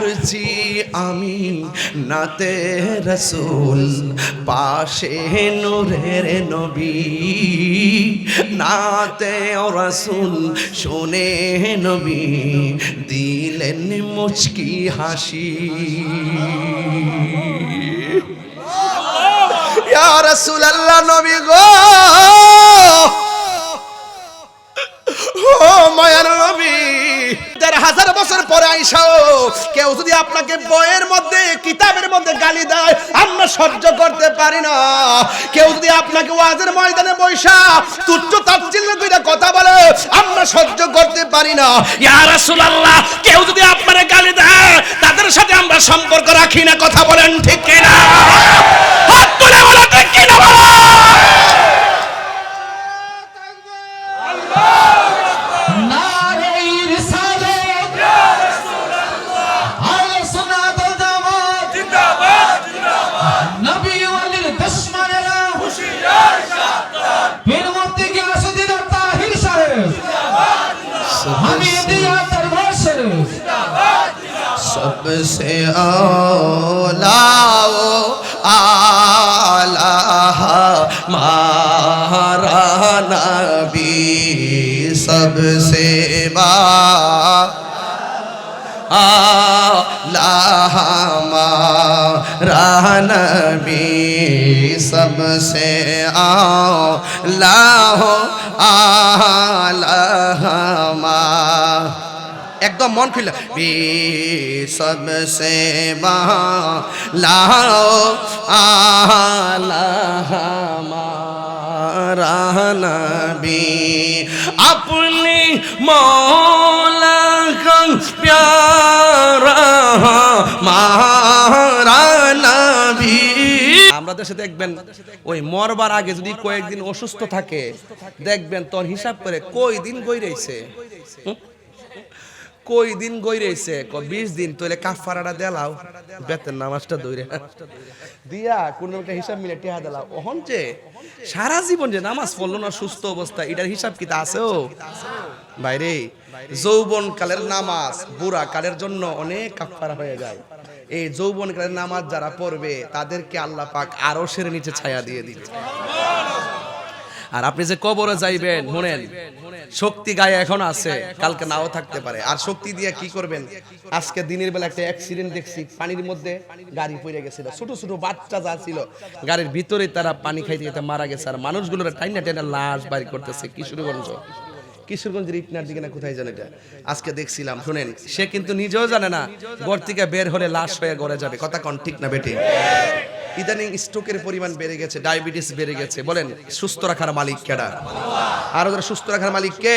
পড়ছি আমি নাতে রসুল, পাশে নূরের নবী। নাতে রসুল, শোনে নবী দিলেন মুচকি হাসি। ইয়া রাসূলুল্লাহ নবী গো! ও হাজার বছর পরে আইসাও কেউ যদি আপনাকে বইয়ের মধ্যে, কিতাবের মধ্যে গালি দেয়, আমরা সহ্য করতে পারি না। কেউ যদি আপনাকে ওয়াজের ময়দানে বৈশা তুচ্ছ তাচ্ছিল্য দুইটা কথা বলে, আমরা সহ্য করতে পারি না। ইয়া রাসূলুল্লাহ, কেউ যদি আপনারে গালি দেয়, তাদের সাথে আমরা সম্পর্ক রাখি না, কথা বলেন ঠিক آہ راہ نبی سب سے آں ایک دم مون پھیلا بی سب سے ماں لاہو آہ راہ نبی، اپنی م আমরা দেশে দেখবেন ওই মরবার আগে যদি কয়েকদিন অসুস্থ থাকে দেখবেন তোর হিসাব করে কই দিন গই রয়েছে কই দিন গই রয়েছে ক বিশ দিন? তোলে কাফারাটা দেলাও বেতের নামাজটা দৌড়ে দিয়া কোন একটা হিসাব মিলে টিহা দেলাও ওহন যে সারা জীবন যে নামাজ পড়ল না সুস্থ অবস্থা এটার হিসাব কি তা আছে ও? বাইরে। যৌবন কালের নামাজ বুড়া কালের জন্য অনেক কাফারা হয়ে যায়। এই যৌবন কালের নামাজ যারা পড়বে, তাদেরকে আল্লাহ পাক আরও সেরে নিচে ছায়া দিয়ে দিবে। আর আপনি যে কবরে যাইবেন, শুনেন, শক্তি গায়ে এখন আছে, কালকে নাও থাকতে পারে। আর শক্তি দিয়ে কি করবেন? আজকে দিনের বেলা একটা অ্যাক্সিডেন্ট দেখছি, পানির মধ্যে গাড়ি পড়ে গেছিল। ছোট ছোট বাচ্চা যা ছিল, গাড়ির ভিতরে তারা পানি খাইতে মারা গেছে। আর মানুষগুলোর টাইনা টাইনা লাশ বাড়ি করতেছে, কিশোরগঞ্জ। কিশোরগঞ্জের ইটনার দিকে না কোথায় জানে এটা? আজকে দেখছিলাম, শুনেন, সে কিন্তু নিজেও জানে না, ঘর থেকে বের হলে লাশ হয়ে গড়ে যাবে। কথা কন, ঠিক না বেটে? ইদানিং স্ট্রোকের পরিমাণ বেড়ে গেছে, ডায়াবেটিস বেড়ে গেছে। বলেন, সুস্থ রাখার মালিক কেডা আরও যারা সুস্থ রাখার মালিক কে?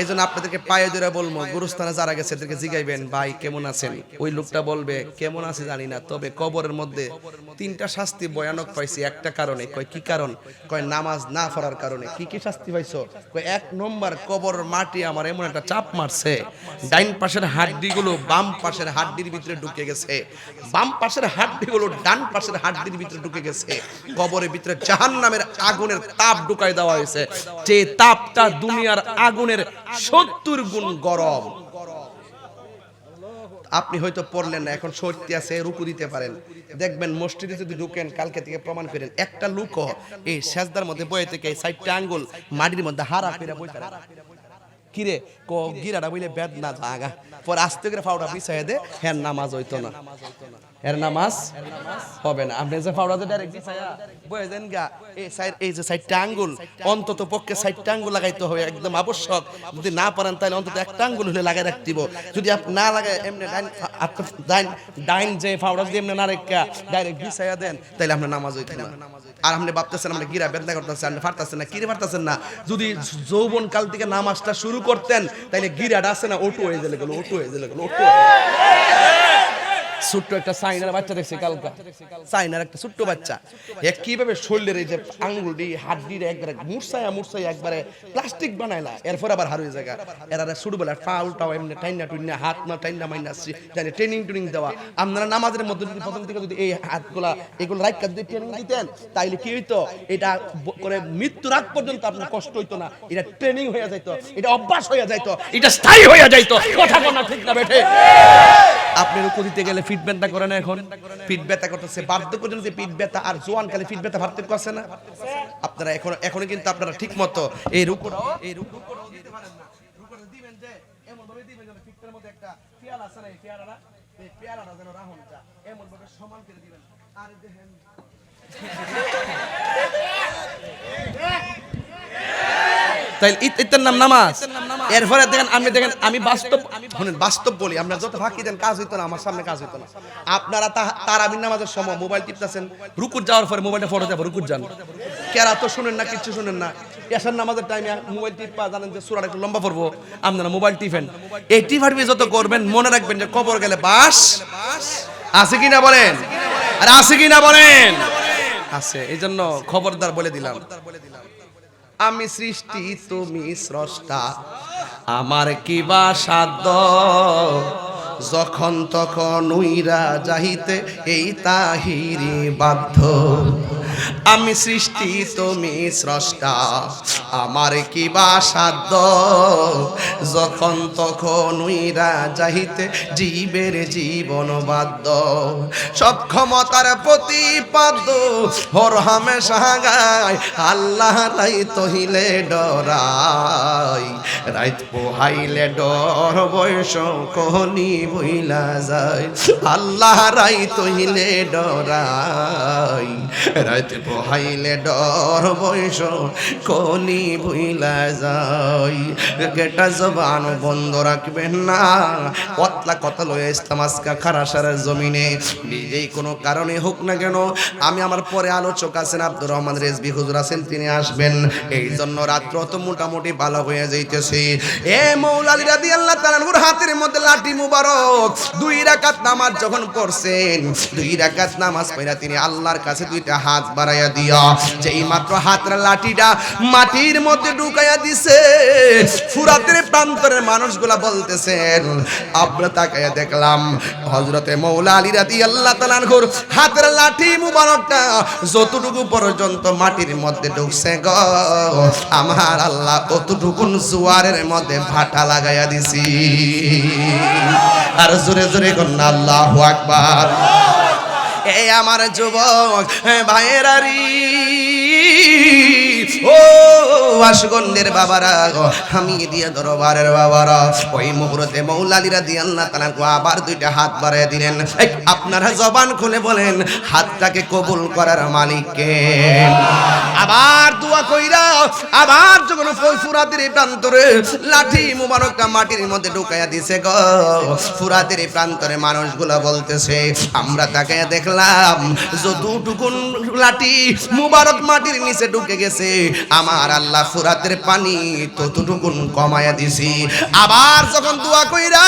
এই জন্য আপনাদেরকে পায়ে ধরে বলব, গুরুস্থানে যারা গেছে, এদেরকে জিগাইবেন, ভাই, কেমন আছেন? ওই লোকটা বলবে, কেমন আছে জানি না, তবে কবরের মধ্যে তিনটা শাস্তি ভয়ানক পাইছি, একটা কারণে। কয়, কি কারণ? কয়, নামাজ না পড়ার কারণে। কি কি শাস্তি পাইছো? কয়, এক নম্বর, কবর মাটি আমার এমন একটা চাপ মারছে, ডাইন পাশের হাড্ডিগুলো বাম পাশের হাড্ডির ভিতরে ঢুকে গেছে। বাম পাশের হাড্ডিগুলো ডান পাশের হাড্ডির ভিতরে ঢুকে গেছে। কবরের ভিতরে জাহান্নামের আগুনের তাপ ঢুকাই দেওয়া হয়েছে। যে তাপটা দুনিয়ার আগুনের সত্তর গুণ গরম। আপনি হয়তো পড়লেন না, এখন সত্যি আছে, রুকু দিতে পারেন। দেখবেন মসজিদে যদি ঢুকেন, কালকে থেকে প্রমাণ করেন একটা লুকও এই সেজদার মধ্যে বয়ে থেকে এই সাইডটা আঙ্গুল মাটির মধ্যে হারা ফিরে না। কিরে, ক গিরাটা বইলে বেদ না জাগা। পর আস্তে করে ফাউডা পিছাই দে হ্যাঁ নামাজ হইতো না। এর নামাজ হবে না। আপনি যে ফাউডাতে ডাইরেক্ট বয়ে দেন গা। এই সাইড এই যে সাইডটা আঙ্গুল, অন্তত পক্ষে সাইডটা আঙ্গুল লাগাইতে হবে, একদম আবশ্যক। যদি না পারেন, তাহলে অন্তত একটা আঙ্গুল হলে লাগাই রাখতে। যদি আপনি না লাগায়, এমনি ডাইন ডাইন ডাইন যে ফাউডা যদি এমনি না রেখা, ডাইরেক্ট পিছাইয়া দেন, তাহলে আপনার নামাজ হইতো না। আর আপনি ভাবতেছেন আমরা গিরা বেদনা করতেছেন, আপনি পারতেছেন না, কিরে পারতেছেন না? যদি যৌবন কাল থেকে নামাজটা শুরু করতেন, তাহলে গিরাটা আছে না, ওটু হয়ে গেলে গেল, ওটু হয়ে গেলে গেল, ওটু ছোট্ট একটা সাইনার বাচ্চা দেখছি কালকা। সাইনার একটা ছোট্ট বাচ্চা। এ কীভাবে শরীরের এই যে আঙ্গুলটি হাড্ডির একবারে একবারে প্লাস্টিক বানাইলা এরপর আবার জায়গা এরা ছোটবেলা ফাউল টাও এমনি টাইনা টুইনা হাত না টাইনা মাইনা জানি ট্রেনিং ট্রেনিং দেওয়া। আপনারা নামাজের মধ্যে যদি প্রথম থেকে যদি এই হাতগুলা এগুলো রাইকা যদি ট্রেনিং দিতেন তাইলে কি হইতো? এটা করে মৃত্যুর আগ পর্যন্ত আপনার কষ্ট হইতো না। এটা ট্রেনিং হয়ে যাইতো এটা অভ্যাস হয়ে যাইতো এটা স্থায়ী হয়ে যাইতো। কথা বলা ঠিক না বেঠে। আপনি রুকু দিতে গেলে ব্যথা করে না এখন? ফিট ব্যথা করতেছে। বার্ধক্য জনিত ফিট ব্যথা আর জোয়ান কালে ফিট ব্যথা পার্থক্য আছে না? আপনারা এখন এখন কিন্তু আপনারা ঠিক মতো এই রুকুটাও এই রুকুটাও দিতে পারেন না রুকুটা দিবেন যে এমন ভাবে দিবেন যেন ফিটের মধ্যে একটা পেয়ালা আছে না, এই পেয়ালাটা? এই পেয়ালাটা যেন রাহুন যা। এমন ভাবে সমান করে দিবেন। আর দেখেন। তাই ঈদ নাম নামাজ? এরপরে দেখেন, আমি দেখেন, আমি বাস্তব শুনেন, বাস্তব বলি আপনার যত ফাঁকি দেন, কাজ হইতো না, আমার সামনে কাজ হইতো না। আপনারা তা- তারাবির নামাজের সময় মোবাইল টিপতেছেন, রুকুর যাওয়ার পরে মোবাইলটা ফটো যাব রুকুর যান। কেরা তো শুনেন না, কিচ্ছু শুনেন না। এসার নামাজের টাইমে মোবাইল টিপা, জানেন যে সুরাটা একটু লম্বা পড়ব, আপনারা মোবাইল টিপেন। এই টিপারবি যত করবেন, মনে রাখবেন যে কবর গেলে বাস। আছে কিনা বলেন? আর আছে কিনা বলেন? আছে এই জন্য খবরদার বলে দিলাম। আমি সৃষ্টি, তুমি স্রষ্টা। আমার কি বা সাধ্য? যখন তখন উইরা যাহিতে এই তাহিরি বাধ্য। আমি সৃষ্টি, তুমি স্রষ্টা। আমার কি বা সাধ্য? যখন তখন উইরা যাহিতে জীবের জীবন বাধ্য, সব ক্ষমতার প্রতিপাদ্য হর হামেশা গায়, আল্লাহ লাই তহিলে ডরাই। রাইত পোহাইলে ডর, বয়স কহনি বইলা যায়, আল্লাহ রাই তহিলে ডরাই। রাইত পোহাইলে ডর বয়স কহনি বইলা যায় গেটা জবান বন্ধ রাখবেন না। পতলা কথা লয়ে ইসলাম আজকা খারাসার জমিনে। যেই কোনো কারণে হোক না কেন, আমি আমার পরে আলোচক আছেন আব্দুর রহমান রেজবি। হুজুর আছেন, তিনি আসবেন। এই জন্য রাত্র তো মোটামুটি ভালো হয়ে যাইতেছে। এ মৌলালি রাদি আল্লাহ তাআলার হাতের মধ্যে লাঠি মুবারক। দুই রাকাত নামাজ যখন পড়ছেন, দুই রাকাত নামাজ পড়া তিনি আল্লাহর কাছে দুইটা হাত বাড়াইয়া দিয়া। যেই মাত্র হাতের লাঠিটা মাটির মধ্যে ঢুকাইয়া দিছে, ফুরাতের প্রান্তরের মানুষগুলা বলতেছেন আমরা তাকাইয়া দেখলাম হজরতে মৌলা আলী রাদি আল্লাহ তালানহুর হাতের লাঠি মুবারকটা যতটুকু পর্যন্ত মাটির মধ্যে ঢুকছে গ, আমার আল্লাহ কতটুকুন জোয়ারের মধ্যে ভাটা লাগাইয়া দিছি। আর জোরে জোরে কন্যা, আল্লাহ আকবার। এই আমার যুবক ভাইয়েরারি ও আশগন্ডের বাবারা আমি দিয়ে দরবারের বাবারা, ওই মুহূর্তে মৌলালিরা দিয়ে আল্লাহ আবার দুইটা হাত বাড়ায় দিলেন। আপনারা জবান খুলে বলেন, হাতটাকে কবুল করার মালিককে আবার কইরা, আবার যখন ফুরাতের প্রান্তরে লাঠি মাটির মধ্যে ঢুকাইয়া দিছে গো, ফুরাতের প্রান্তরে মানুষগুলা বলতেছে, আমরা তাকে দেখলাম, যতটুকুন লাঠি মুবারক মাটির নিচে ঢুকে গেছে আমার আল্লাহ ফুরাতের পানি ততটুকুন কমায়া দিছি। আবার যখন দোয়া কইরা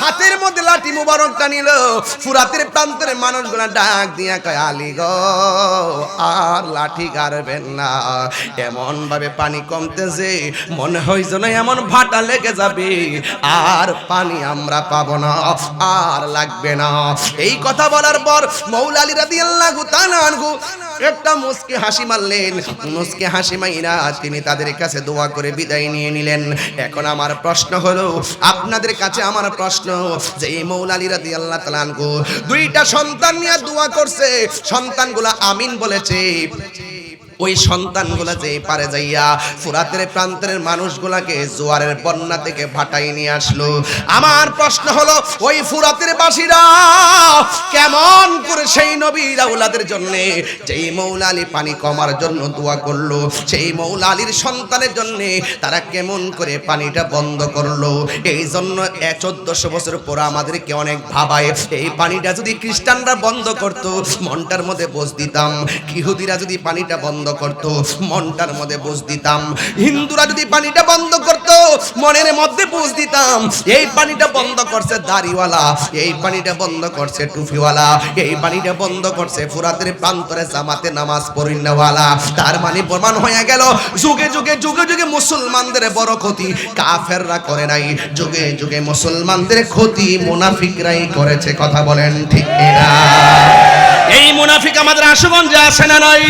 হাতের মধ্যে লাঠি মুবারকটা নিল, ফুরাতের প্রান্তরে মানুষগুলা ডাক দিয়া কয়, আলী গো, আর লাঠি গারবেন না। এমন ভাবে পানি কমতেছে, মনে হয় যেন এমন ভাটা লেগে যাবে। আর পানি আমরা পাবো না, আর লাগবে না। এই কথা বলার পর মৌলালী রাদিয়াল্লাহু তাআলা আনহু একটা মুস্কি হাসি মারলেন। মুস্কি হাসি মাইরা তিনি তাদের কাছে দোয়া করে বিদায় নিয়ে নিলেন। এখন আমার প্রশ্ন হলো, আপনাদের কাছে আমার প্রশ্ন যে এই মৌলালী রাদি আল্লাহ তালানকু দুইটা সন্তান নিয়ে দোয়া করছে, সন্তানগুলা আমিন বলেছে। ওই সন্তানগুলা যে পারে যাইয়া ফুরাতের প্রান্তের মানুষগুলাকে জোয়ারের বন্যা থেকে ভাটাই নিয়ে আসলো। আমার প্রশ্ন হলো, ওই ফুরাতের বাসীরা কেমন করে সেই নবীর আউলাদের জন্য যেই মৌলালি পানি কমার জন্য দোয়া করল, সেই মৌলালির সন্তানের জন্য তারা কেমন করে পানিটা বন্ধ করল? এই জন্য চোদ্দশো বছর পর আমাদেরকে অনেক ভাবায়, এই পানিটা যদি খ্রিস্টানরা বন্ধ করতো, মনটার মধ্যে বোঝ দিতাম, ইহুদিরা যদি পানিটা বন্ধ করত, মনটার মধ্যে বুঝ দিতাম। হিন্দুরা যদি পানিটা বন্ধ করত, মনের মধ্যে বুঝ দিতাম, এই পানিটা বন্ধ করছে দাড়িওয়ালা, এই পানিটা বন্ধ করছে টুফিওয়ালা এই পানিটা বন্ধ করছে ফুরাতের প্রান্তরে জামাতে নামাজ পড়িনওয়ালা। তার মানে প্রমাণ হয়ে গেল, যুগে যুগে যুগে যুগে মুসলমানদের বড় ক্ষতি, কাফেররা করে নাই। যুগে যুগে মুসলমানদের ক্ষতি, মুনাফিকরাই করেছে, কথা বলেন ঠিক কিনা? এই মুনাফিক আমাদের আশুগঞ্জে আছে না নাই?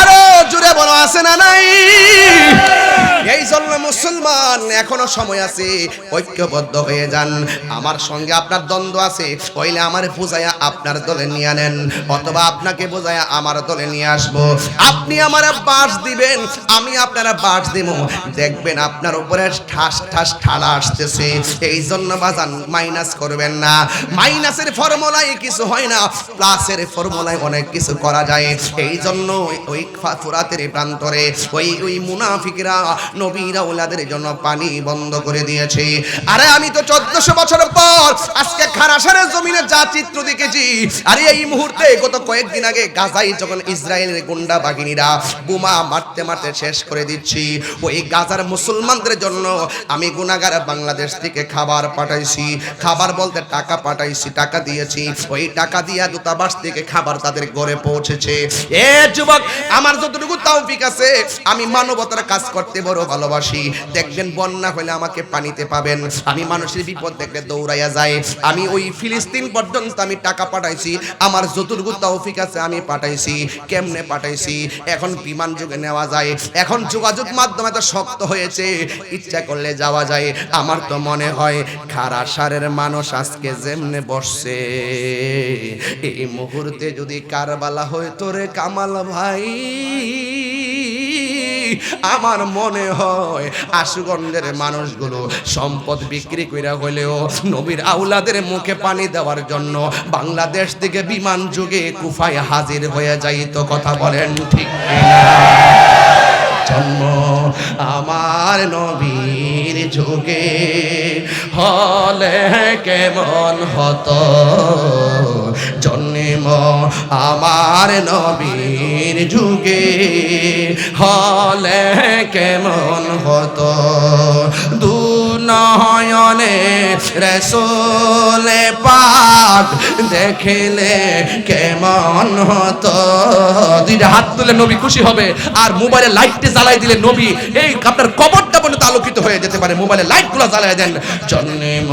আরও জুড়ে বলো, আছে না নাই? এই জন্য মুসলমান, এখনও সময় আছে, ঐক্যবদ্ধ হয়ে যান। আমার সঙ্গে আপনার দ্বন্দ্ব আছে, কইলে আমার বোঝায়া আপনার দলে নিয়ে আনেন অথবা আপনাকে বোঝায়া আমার দলে নিয়ে আসব। আপনি আমার বাস দিবেন, আমি আপনারা বাস দিব। দেখবেন আপনার উপরে ঠাস ঠাস, ঠালা আসতেছে। এই জন্য বাজান, মাইনাস করবেন না। মাইনাসের ফর্মুলায় কিছু হয় না। প্লাসের ফর্মুলায় অনেক কিছু করা যায়। এই জন্য ওই ফুরাতের প্রান্তরে ওই ওই মুনাফিকরা নবীরা ওলাদের জন্য পানি বন্ধ করে দিয়েছে। আরে আমি তো চোদ্দশো বছর পর আজকে খারাসারের জমিনে যা চিত্র দেখেছি, আরে এই মুহূর্তে গত কয়েকদিন আগে গাজাই যখন ইসরায়েলের গুন্ডা বাহিনীরা বোমা মারতে মারতে শেষ করে দিচ্ছি, ওই গাজার মুসলমানদের জন্য আমি গুনাগার বাংলাদেশ থেকে খাবার পাঠাইছি। খাবার বলতে টাকা পাঠাইছি, টাকা দিয়েছি। ওই টাকা দিয়া দূতাবাস থেকে খাবার তাদের ঘরে পৌঁছেছে। এ যুবক, আমার যতটুকু তৌফিক আছে, আমি মানবতার কাজ করতে বড় ভালোবাসি। দেখবেন বন্যা হলে আমাকে পানিতে পাবেন। আমি মানুষের বিপদ দেখলে দৌড়াইয়া যাই। আমি ওই ফিলিস্তিন পর্যন্ত আমি টাকা পাঠাইছি। আমার যতটুকু তৌফিক আছে আমি পাঠাইছি। কেমনে পাঠাইছি? এখন বিমান যুগে নেওয়া যায়। এখন যোগাযোগ মাধ্যমে তো শক্ত হয়েছে। ইচ্ছা করলে যাওয়া যায়। আমার তো মনে হয় খারা সারের মানুষ আজকে যেমনে বসছে। এই মুহূর্তে যদি কারবালা হয়তো রে কামাল ভাই আমার মনে হয় আশুগঞ্জের মানুষগুলো সম্পদ বিক্রি কইরা হলেও নবীর আউলাদের মুখে পানি দেওয়ার জন্য বাংলাদেশ থেকে বিমান যুগে কুফায় হাজির হয়ে যাইত কথা বলেন ঠিক? জন্ম আমার নবীর যুগে হলে কেমন হতো জন্ম আমার নবীর যুগে হলে কেমন হতো? দু নয়নে রেসোলে পাক দেখলে কেমন হতো? দুইটা হাত তুলে নবী খুশি হবে, আর মোবাইলে লাইটটা জ্বালাই দিলে নবী এই আপনার কবরটা পর্যন্ত আলোকিত হয়ে যেতে পারে। মোবাইলে লাইটগুলো জ্বালাই দেন। জন্ম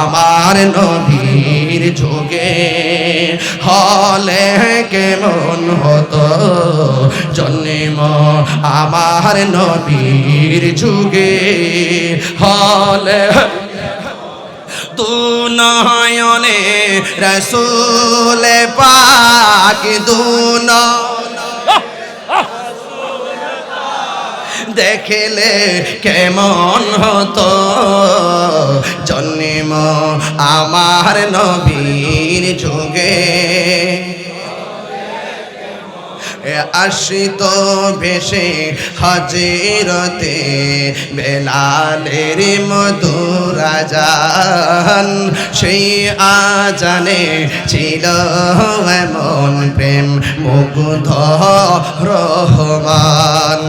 আমার নবীর যুগে হলে কেমন হতো? জন্ম আমার নবীর যুগে হলে তু নয়নে রসুলে পাক দু দেখলে কেমন হতো? জন্ম আমার নবীর যুগে আসিত ভেসে হাজিরতে বেলালের মধুরাজান সেই আজানে ছিল এমন প্রেম মুগ্ধ রহমান।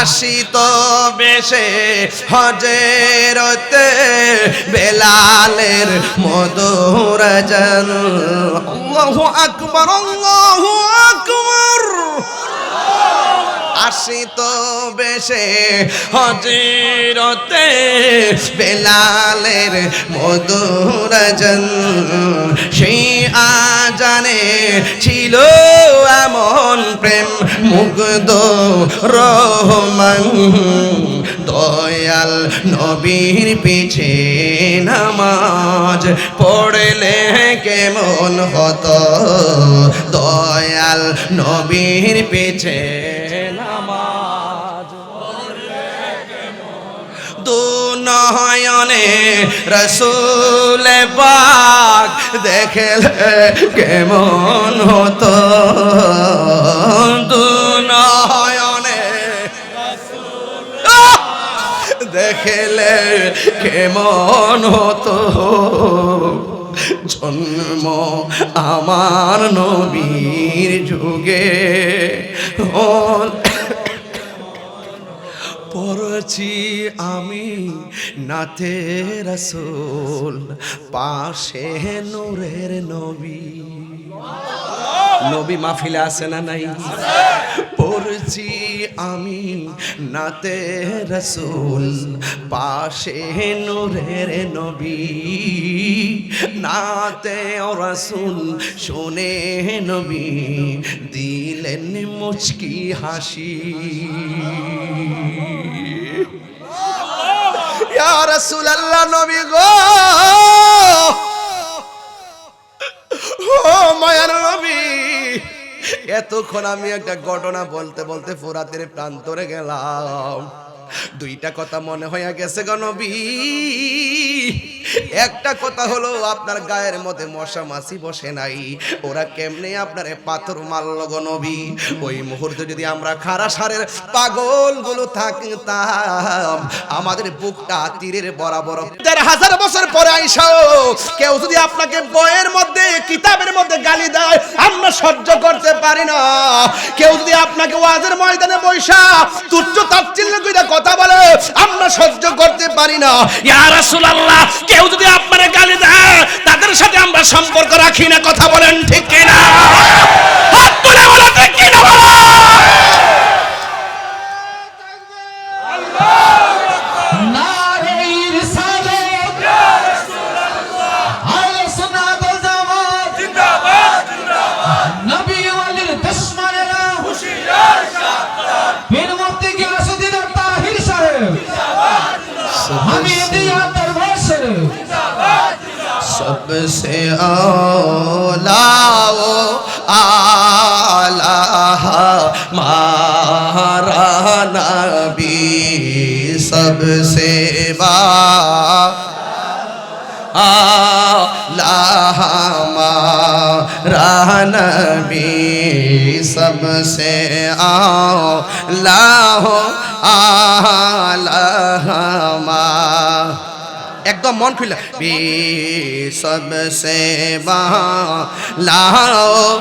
আসিত বেশে হজেরতে বেলালের মধুরাজান আল্লাহু আকবার আল্লাহু আকবার। আসিত বেশে হজিরতে বেলালের মধুরজন সেই আজানে ছিল এমন প্রেম মুগ্ধ রহমান। দয়াল নবীর পিছে নামাজ পড়লে কেমন হতো? দয়াল নবীর পিছে নামাজ দু নয়নে রসুল পাক দেখলে কেমন হতো? দেখলে কেমন হতো? জন্ম আমার নবীর যুগে। হল পড়ছি আমি নাতে রসুল, পাশে নূরের নবী। নবী মাহফিলে আছে না নাই? পড়ছি আমি নাতে রসুল, পাশে নূরের নবী। নাতে রসুল শোনে নবী দিলেন মুচকি হাসি। ইয়া আল্লাহ নবী গো! ও মায়ার নবী, এতক্ষণ আমি একটা ঘটনা বলতে বলতে ফোরাতের প্রান্তরে গেলাম। দুইটা কথা মনে হয়ে গেছে গো একটা কথা হলো, আপনার গায়ের মধ্যে মশা মাছি বসে নাই। ওরা কেমনে আপনারে পাথর মারল নবী? ওই মুহূর্তে যদি আমরা খারা সারের পাগলগুলো থাকতাম, আমাদের বুকটা তীরের বরাবর। দেড় হাজার বছর পরে আইসাও কেউ যদি আপনাকে বইয়ের মধ্যে, কিতাবের মধ্যে গালি দেয়, আমরা সহ্য করতে পারি না। কেউ যদি আপনাকে ওয়াজের ময়দানে বৈশা তুচ্ছ তাচ্ছিল্য কথা বলে, আমরা সহ্য করতে পারি না। ইয়া রাসূলুল্লাহ কেউ যদি আপনারে গালি দেয়, তাদের সাথে আমরা সম্পর্ক রাখি না, কথা বলেন ঠিক কিনা? হাত তুলে বলেন ঠিক কিনা বলো? सबसे औलाओ आला मारा नबी सबसे बा नबी सबसे आओ आला ایک دو مون کھلے بی سب سے بالا লাও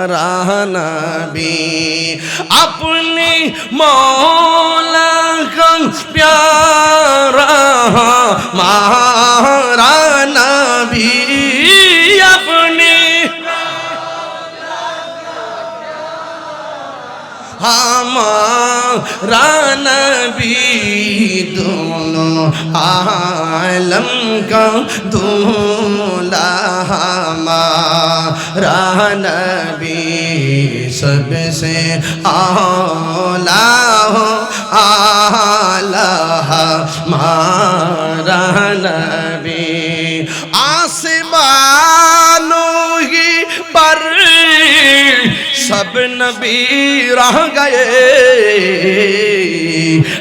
ہمارا نبی اپنی مولا کا پیارا ہمارا نبی اپنے ہاں رانبی دونوں عالم کا دولا ہمارا نبی سب سے آلہ ہو آلہ ہمارا نبی اب نبی رہ گئے،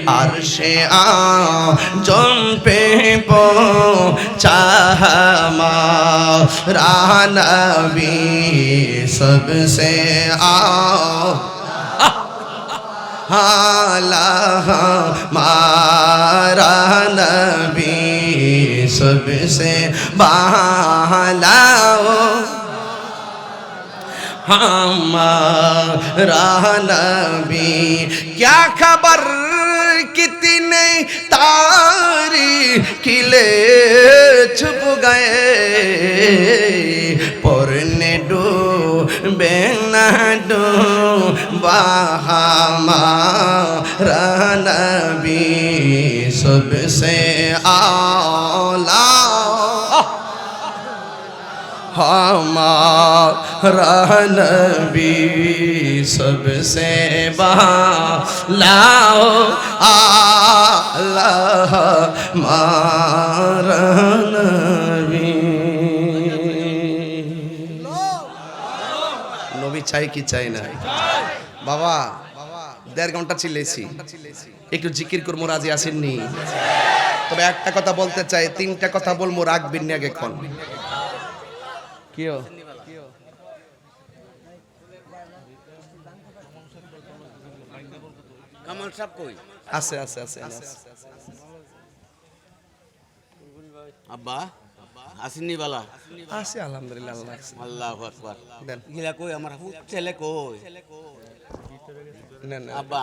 عرش آن جن پہ پہنچا ہمارا نبی سب سے آؤ ہمارا نبی سب سے بالا ہمارا نبی، کیا خبر؟ کتنے تاری کلے چھپ گئے؟ پرنے ڈو بے نہ ڈو بہاما نبی، سب سے آلہ हमारा नबी सबसे लाओ आल्लाह मारा नबी নবী চাই কি চাই না বাবা দেড় ঘন্টা চিল্লেছি একটু জিকির করবো রাজি আসেননি তবে একটা কথা বলতে চাই তিনটা কথা বলবো রাখবেন না আগে ক্ষণ কিও কামাল সাহেব কই? আছে আছে আছে আছে। আব্বা আসেননি বালা? আছে আলহামদুলিল্লাহ আল্লাহ আকবার। দেন। গিলা কই? আমার হুত ছেলে কই। আব্বা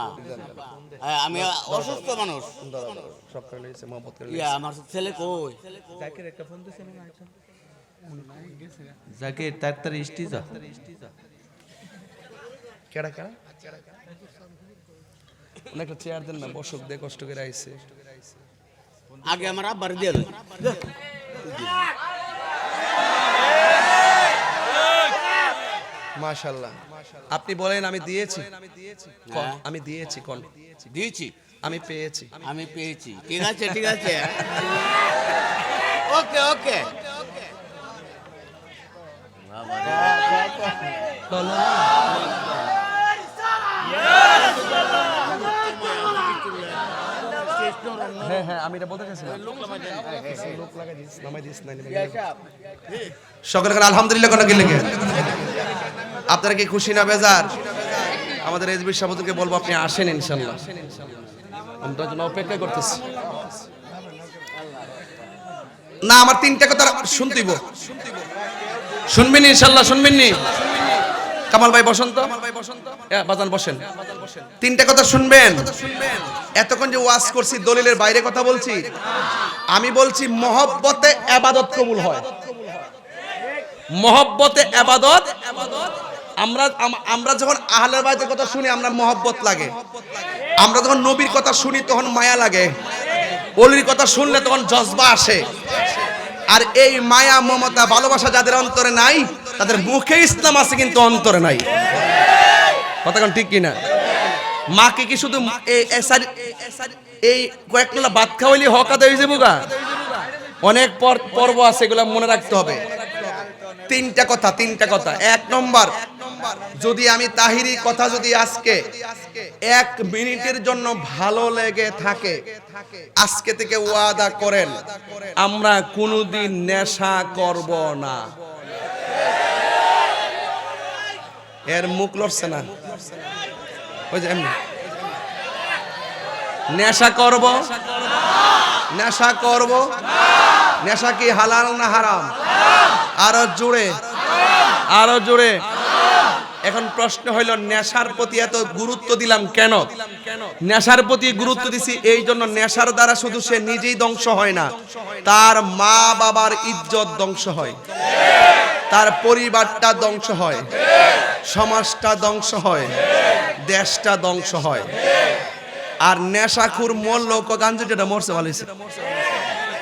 হ্যাঁ, আমি অসুস্থ মানুষ। দাঁড়াও, দাঁড়াও। সব করে লইছে মোহাম্মদ করে ইয়া আমার ছেলে কই? জাকির তার তার ইষ্টি যা কেডা কেডা অনেকটা চেয়ার দেন না বসক দে কষ্ট করে আইছে। আগে আমার আব্বার দিয়ে দেন। মাশাল্লাহ আপনি বলেন আমি দিয়েছি। হ্যাঁ। আমি দিয়েছি কোন দিয়েছি। আমি পেয়েছি। আমি পেয়েছি। ঠিক আছে ঠিক আছে। ওকে ওকে। হ্যাঁ হ্যাঁ করে আলহামদুলিল্লাহ কোন আপনারা কি খুশি না বেজার? আমাদের এসবি সাবুদকে বলব আপনি আসেন ইনশাল্লাহ। আমরা অপেক্ষা করতেছি। না, আমার তিনটা কথা শুনতেইব শুনবেন ইনশাল্লাহ শুনবেন নি? কামাল ভাই বসন্ত? বাজান বসেন। তিনটা কথা শুনবেন। এতক্ষণ যে ওয়াজ করছি দলিলের বাইরে কথা বলছি। আমি বলছি মহব্বতে আবাদত কবুল হয়। মহব্বতে আবাদত? আমরা আমরা যখন আহলের বাইতের কথা শুনি আমরা মহব্বত লাগে। আমরা যখন নবীর কথা শুনি তখন মায়া লাগে। অলির কথা শুনলে তখন জজবা আসে। আর এই মায়া, মমতা, ভালোবাসা যাদের অন্তরে নাই, তাদের মুখে ইসলাম আছে কিন্তু অন্তরে নাই। কথা ঠিক কিনা? মাকে কি শুধু এই- এই সারি- এই কয়েক নলা ভাত খাওয়াইলে হক আদায় হয়ে যাব অনেক পর পর্ব আছে, এগুলা মনে রাখতে হবে। তিনটা কথা তিনটা কথা। এক নম্বর, যদি আমি তাহিরি কথা যদি আজকে এক মিনিটের জন্য ভালো লেগে থাকে, আজকে থেকে ওয়াদা করেন, আমরা কোনোদিন নেশা করব না। এর মুখ লড়ছে না। ওই যে এমনি। নেশা করব? নেশা করব? নেশা কি হালাল না হারাম? আরও জোরে। আরও জোরে। এখন প্রশ্ন হইল, নেশার প্রতি এত গুরুত্ব দিলাম কেন? নেশার প্রতি গুরুত্ব দিছি এই জন্য নেশার দ্বারা শুধু সে নিজেই ধ্বংস হয় না, তার মা বাবার ইজ্জত ধ্বংস হয়, তার পরিবারটা ধ্বংস হয়, সমাজটা ধ্বংস হয়, দেশটা ধ্বংস হয়। আর নেশাখুর মোর লোক গাঞ্জু যেটা মরছে বলেছে।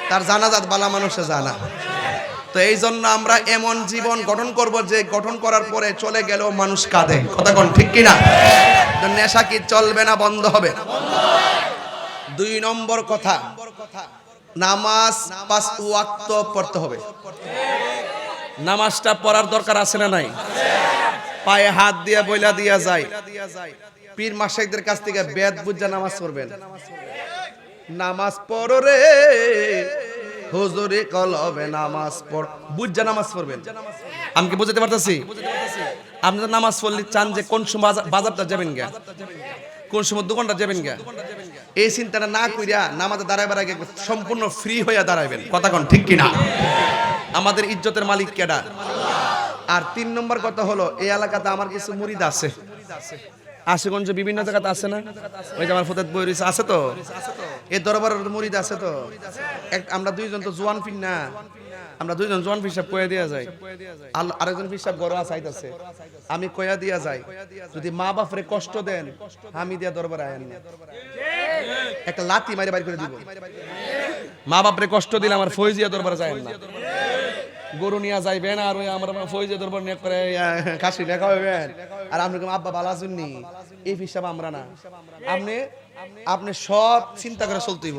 তার জানাজাত বালা মানুষে জানা। তো এই জন্য আমরা এমন জীবন গঠন করব যে গঠন করার পরে চলে গেলেও মানুষ কাঁদে। কথা কোন ঠিক কিনা? নেশা কি চলবে না বন্ধ হবে? দুই নম্বর কথা, নামাজ পাঁচ ওয়াক্ত পড়তে হবে। নামাজটা পড়ার দরকার আছে না নাই? পায়ে হাত দিয়ে বইলা দিয়া যায়। পীর মাসাইদের কাছ থেকে বেদ বুঝা নামাজ পড়বেন। নামাজ পড়ো রে। হুজুরে কলবে নামাজ পড়। বুঝা নামাজ পড়বেন? আমি কি পারতেছি? আপনি তো নামাজ পড়লে চান যে কোন সময় বাজার- বাজারটা যাবেন গা কোন সময় দোকানটা যাবেন গা এই চিন্তাটা না কইরা নামাজে দাঁড়াইবার আগে সম্পূর্ণ ফ্রি হইয়া দাঁড়াইবেন। কথা কোন, ঠিক কিনা? আমাদের ইজ্জতের মালিক কেডা? আর তিন নম্বর কথা হলো, এই এলাকাতে আমার কিছু মুরিদ আছে। আশেগঞ্জ বিভিন্ন জায়গাতে আছে না? ওই যে আমার ফতেত বই রয়েছে, আছে তো? এই দরবারের মুরিদ আছে তো? আমরা দুইজন তো জোয়ান ফিন না। আমরা দুইজন জোয়ান পিসাব কয়া দিয়া যাই। আরেকজন পিসাব গড় আসাইতাছে আমি কয়া দিয়া যাই, যদি মা বাপরে কষ্ট দেন আমি দিয়া দরবারে আয়েন একটা লাতি মারি বাইর করে দিব। মা বাপরে কষ্ট দিলে আমার ফৈজিয়া দরবারে যায় না। গরু নিয়ে যাইবেন আর ওই আমার ফৈজে দরবার নিয়ে করে কাশি লেখা হইবেন আর আপনি আব্বা বালা নি? এই হিসাব আমরা না। আপনি আপনি সব চিন্তা করে চলতেইব